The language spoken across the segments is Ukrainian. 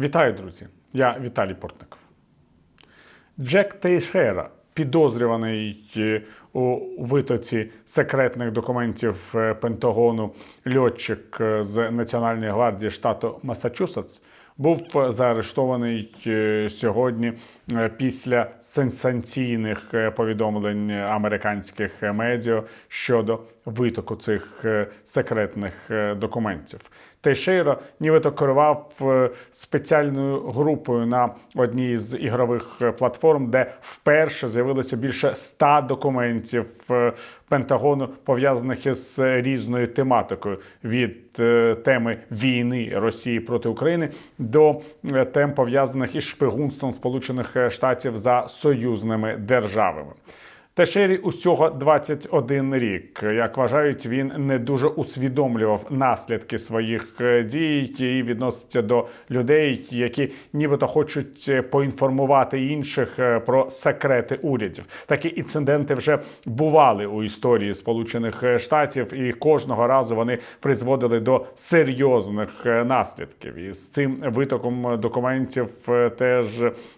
Вітаю, друзі! Я Віталій Портников. Джек Тейшера, підозрюваний е, у витоці секретних документів е, Пентагону льотчик е, з Національної гвардії штату Масачусетс, був заарештований сьогодні після сенсаційних повідомлень американських медіа щодо витоку цих секретних документів. Тейшейро нібито керував е, спеціальною групою на одній з ігрових е, платформ, де вперше з'явилося більше ста документів е, Пентагону, пов'язаних із різною тематикою від теми війни Росії проти України до тем пов'язаних із шпигунством Сполучених Штатів за союзними державами. Тешері усього 21 рік. Як вважають, він не дуже усвідомлював наслідки своїх е, дій і відноситься до людей, які нібито хочуть е, поінформувати інших е, про секрети урядів. Такі інциденти вже бували у історії Сполучених Штатів, і кожного разу вони призводили до серйозних наслідків. І з цим витоком документів теж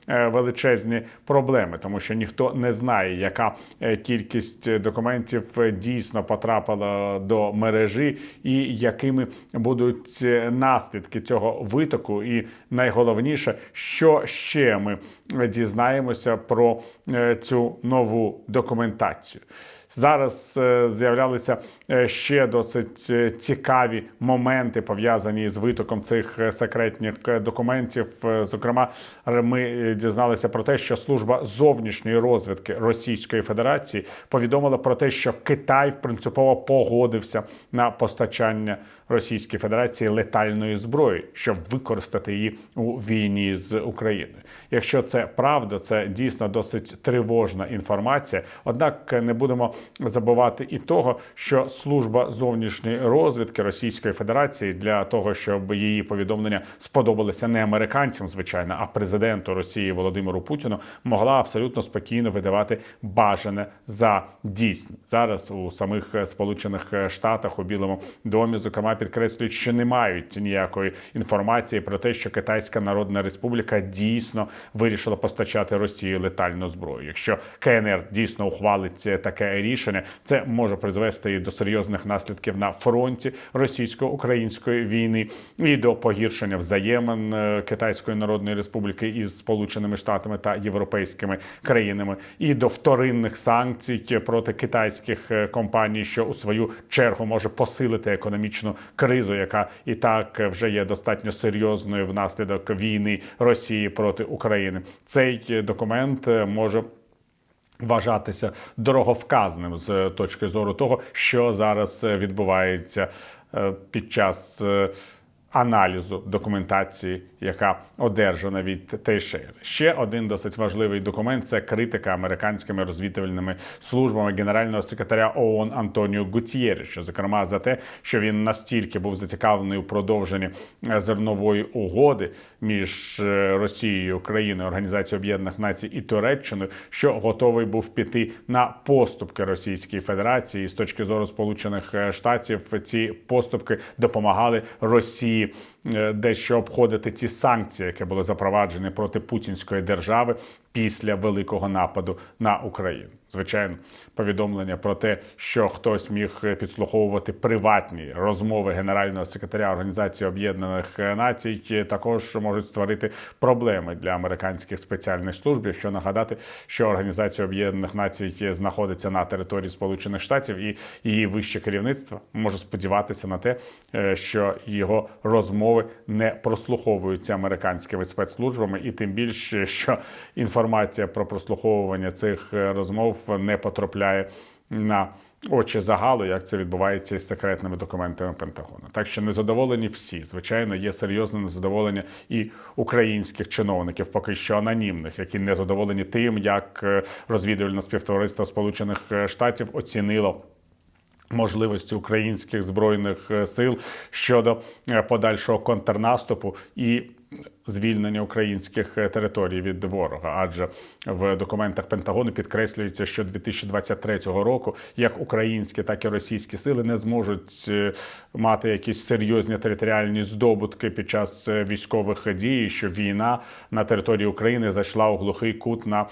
величезні проблеми, тому що ніхто не знає, яка кількість документів е, дійсно потрапила до мережі, і якими будуть е, наслідки цього витоку. І найголовніше, що ще ми дізнаємося про е, цю нову документацію. Зараз е, з'являлися е, ще досить е, цікаві моменти пов'язані з витоком цих е, секретних е, документів. Е, Зокрема, ми е, дізналися про те, що служба зовнішньої розвідки Російської Федерації повідомила про те, що Китай принципово погодився на постачання Російській Федерації летальної зброї, щоб використати її у війні з Україною. Якщо це правда, це дійсно досить тривожна інформація. Однак не будемо забувати і того, що служба зовнішньої розвідки Російської Федерації для того, щоб її повідомлення сподобалися не американцям, звичайно, а президенту Росії Володимиру Путіну, могла абсолютно спокійно видавати бажане за дійсне. Зараз у самих Сполучених Штатах у Білому домі, зокрема, підкреслюють, що не мають ніякої інформації про те, що Китайська Народна Республіка дійсно вирішила постачати Росії летальну зброю. Якщо КНР дійсно ухвалить таке рішення, це може призвести і до серйозних наслідків на фронті російсько-української війни і до погіршення взаємин е, Китайської Народної Республіки із Сполученими Штатами та європейськими країнами, і до вторинних санкцій проти китайських е, компаній, що у свою чергу може посилити економічну кризу, яка і так вже є достатньо серйозною внаслідок війни Росії проти України. Цей е, документ може вважатися дороговказним з точки зору того, що зараз е, відбувається е, під час е, аналізу документації, яка одержана від Тейшери. Ще один досить важливий документ це критика американськими розвідувальними службами генерального секретаря ООН Антоніо Гутієріша, зокрема за те, що він настільки був зацікавлений у продовженні е, зернової угоди між е, Росією, Україною, Організацією Об'єднаних Націй і Туреччиною, що готовий був піти на поступки Російській Федерації. З точки зору Сполучених е, Штатів ці поступки допомагали Росії дещо обходити ті санкції, які були запроваджені проти путінської держави після великого нападу на Україну. Звичайно, повідомлення про те, що хтось міг підслуховувати приватні розмови генерального секретаря Організації Об'єднаних Націй, також можуть створити проблеми для американських спеціальних служб. Якщо нагадати, що Організація Об'єднаних Націй знаходиться на території Сполучених Штатів, і її вище керівництво може сподіватися на те, е, що його розмови не прослуховуються американськими спецслужбами, і тим більше, що інформація про прослуховування цих е, розмов не потрапляє на очі загалу, як це відбувається із секретними документами Пентагону. Так що незадоволені всі. Звичайно, є серйозне незадоволення і українських чиновників, поки що анонімних, які не задоволені тим, як е, розвідувальне співтовариство Сполучених Штатів оцінило. Можливості українських збройних е, сил щодо е, подальшого контрнаступу і звільнення українських е, територій від ворога, адже в документах Пентагону підкреслюється, що 2023 року як українські, так і російські сили не зможуть е, мати якісь серйозні територіальні здобутки під час е, військових дій, що війна на території України зайшла у глухий кут на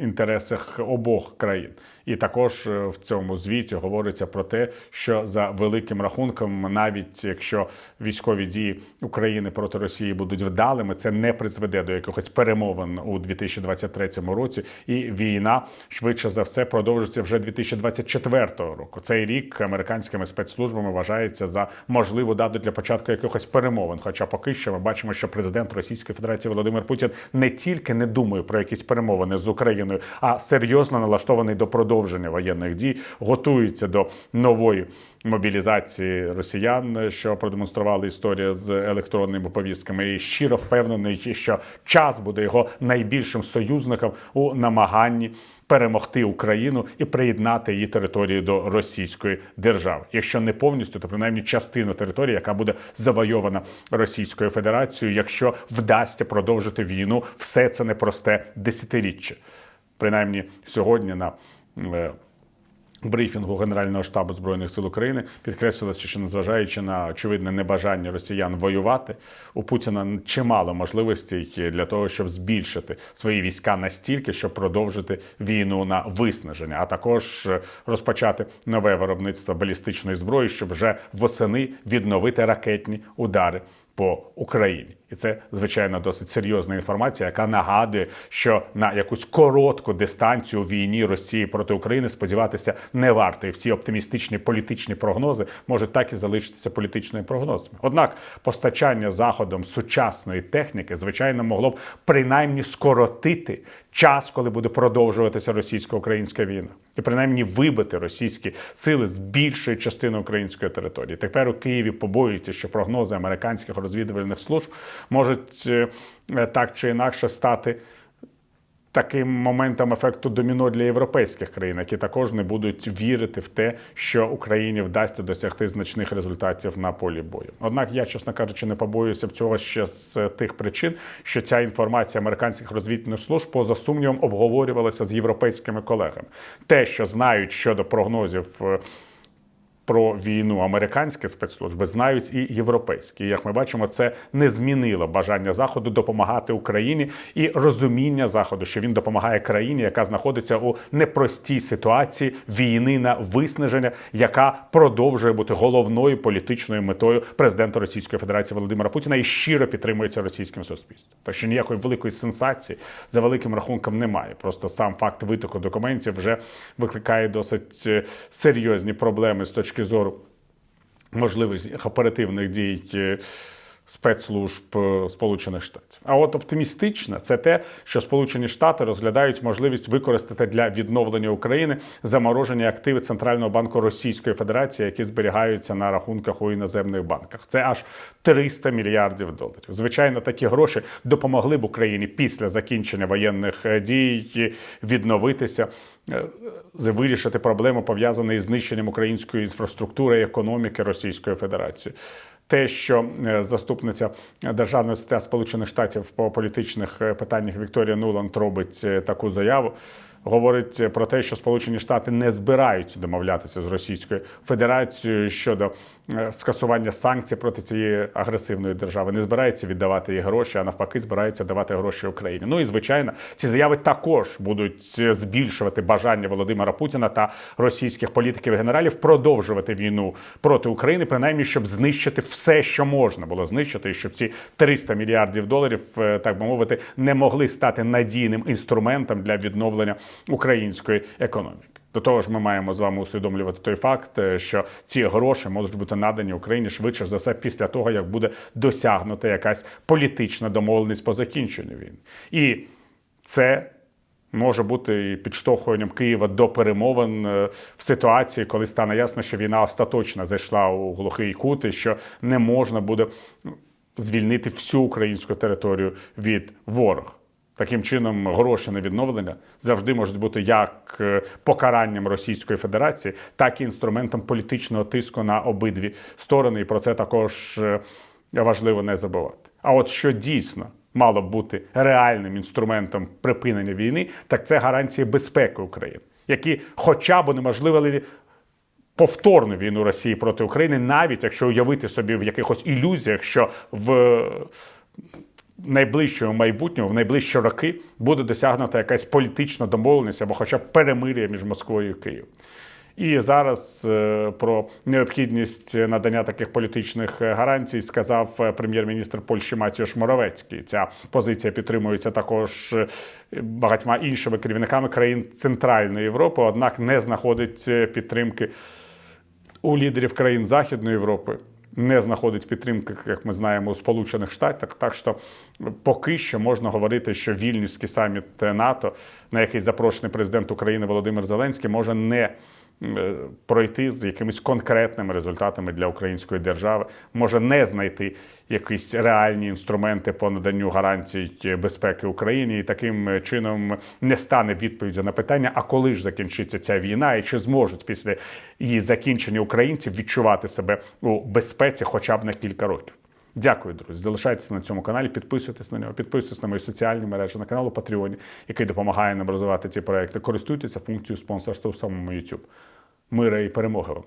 інтересах обох країн. І також в цьому звіті говориться про те, що за великим рахунком, навіть якщо військові дії України проти Росії будуть вдалими, це не призведе до якихось перемовин у 2023 році, і війна швидше за все продовжиться вже 2024 року. Цей рік американськими спецслужбами вважається за можливу дату для початку якихось перемовин. Хоча поки що ми бачимо, що президент Російської Федерації Володимир Путін не тільки не думає про якісь перемовини з Україною, а серйозно налаштований до продовження воєнних дій, готується до нової мобілізації росіян, що продемонструвала історія з електронними повістками, і щиро впевнений, що час буде його найбільшим союзником у намаганні перемогти Україну і приєднати її території до Російської держави. Якщо не повністю, то принаймні частину території, яка буде завойована Російською Федерацією, якщо вдасться продовжити війну, все це непросте десятиріччя. Принаймні сьогодні на е, брифінгу Генерального штабу збройних сил України. Підкреслилося, що незважаючи на очевидне небажання росіян воювати, у Путіна чимало можливостей для того, щоб збільшити свої війська настільки, щоб продовжити війну на виснаження, а також е, розпочати нове виробництво балістичної зброї, щоб вже восени відновити ракетні удари по Україні, і це звичайно досить серйозна інформація, яка нагадує, що на якусь коротку дистанцію війні Росії проти України сподіватися не варто. І всі оптимістичні політичні прогнози можуть так і залишитися політичними прогнозами. Однак постачання заходом сучасної техніки, звичайно, могло б принаймні скоротити час, коли буде продовжуватися російсько-українська війна, і принаймні вибити російські сили з більшої частини української території. Тепер у Києві побоюються, що прогнози американських розвідувальних служб можуть е, е, так чи інакше стати. Таким моментом ефекту доміно для європейських країн, які також не будуть вірити в те, що Україні вдасться досягти значних результатів на полі бою. Однак я, чесно кажучи, не побоююся цього ще з тих причин, що ця інформація американських розвідних служб поза сумнівом обговорювалася з європейськими колегами. Те, що знають щодо прогнозів. Про війну американські спецслужби знають і європейські. Як ми бачимо, це не змінило бажання заходу допомагати Україні і розуміння заходу, що він допомагає країні, яка знаходиться у непростій ситуації війни на виснаження, яка продовжує бути головною політичною метою президента Російської Федерації Володимира Путіна і щиро підтримується російським суспільством. Так що ніякої великої сенсації за великим рахунком немає. Просто сам факт витоку документів вже викликає досить е, серйозні проблеми з точки зору можливих оперативних дій е, спецслужб е, Сполучених Штатів. А от оптимістично це те, що Сполучені Штати розглядають можливість використати для відновлення України заморожені активи Центрального банку Російської Федерації, які зберігаються на рахунках у іноземних банках. Це аж 300 мільярдів доларів. Звичайно, такі гроші допомогли б Україні після закінчення воєнних е, дій відновитися. е, Вирішити проблему пов'язані з знищенням української інфраструктури і економіки Російської Федерації. Те, що е, заступниця державного секретаря Сполучених Штатів по політичних е, питаннях Вікторія Нуланд робить е, таку заяву, говорить про те, що Сполучені Штати не збираються домовлятися з Російською Федерацією щодо е, скасування санкцій проти цієї агресивної держави, не збирається віддавати їй гроші, а навпаки, збирається давати гроші Україні. Ну і звичайно, ці заяви також будуть е, збільшувати бажання Володимира Путіна та російських політиків і генералів продовжувати війну проти України, принаймні, щоб знищити все, що можна було знищити, і щоб ці 300 мільярдів доларів, е, так би мовити, не могли стати надійним інструментом для відновлення української економіки. До того ж, ми маємо з вами усвідомлювати той факт, е, що ці гроші можуть бути надані Україні швидше за все після того, як буде досягнута якась політична домовленість по закінченню війни. І це може бути і підштовхуванням Києва до перемовин е, в ситуації, коли стане ясно, що війна остаточно зайшла у глухий кут, і що не можна буде звільнити всю українську територію від ворога. Таким чином, гроші на відновлення завжди можуть бути як е, покаранням Російської Федерації, так і інструментом політичного тиску на обидві сторони. І про це також е, важливо не забувати. А от що дійсно мало б бути реальним інструментом припинення війни, так це гарантії безпеки України, які хоча б унеможливили повторну війну Росії проти України, навіть якщо уявити собі в якихось ілюзіях, що в найближчому майбутньому, в найближчі роки буде досягнута якась політична домовленість або хоча б перемир'я між Москвою і Києвом. І зараз е, про необхідність надання таких політичних е, гарантій сказав е, прем'єр-міністр Польщі Матіош Моровецький. Ця позиція підтримується також багатьма іншими керівниками країн Центральної Європи, однак не знаходить підтримки у лідерів країн Західної Європи. Не знаходить підтримки, як ми знаємо, у Сполучених Штатах. Так що поки що можна говорити, що вільнюський саміт НАТО, на який запрошений президент України Володимир Зеленський, може не пройти з якимись конкретними результатами для української держави, може не знайти якісь реальні інструменти по наданню гарантій безпеки Україні, і таким чином не стане відповіддю на питання, а коли ж закінчиться ця війна, і чи зможуть після її закінчення українці відчувати себе у безпеці хоча б на кілька років. Дякую, друзі. Залишайтеся на цьому каналі, підписуйтесь на нього, підписуйтесь на мої соціальні мережі, на канал у Патреоні, який допомагає нам розвивати ці проекти. Користуйтеся функцією спонсорства у самому YouTube. Мира і перемоги вам!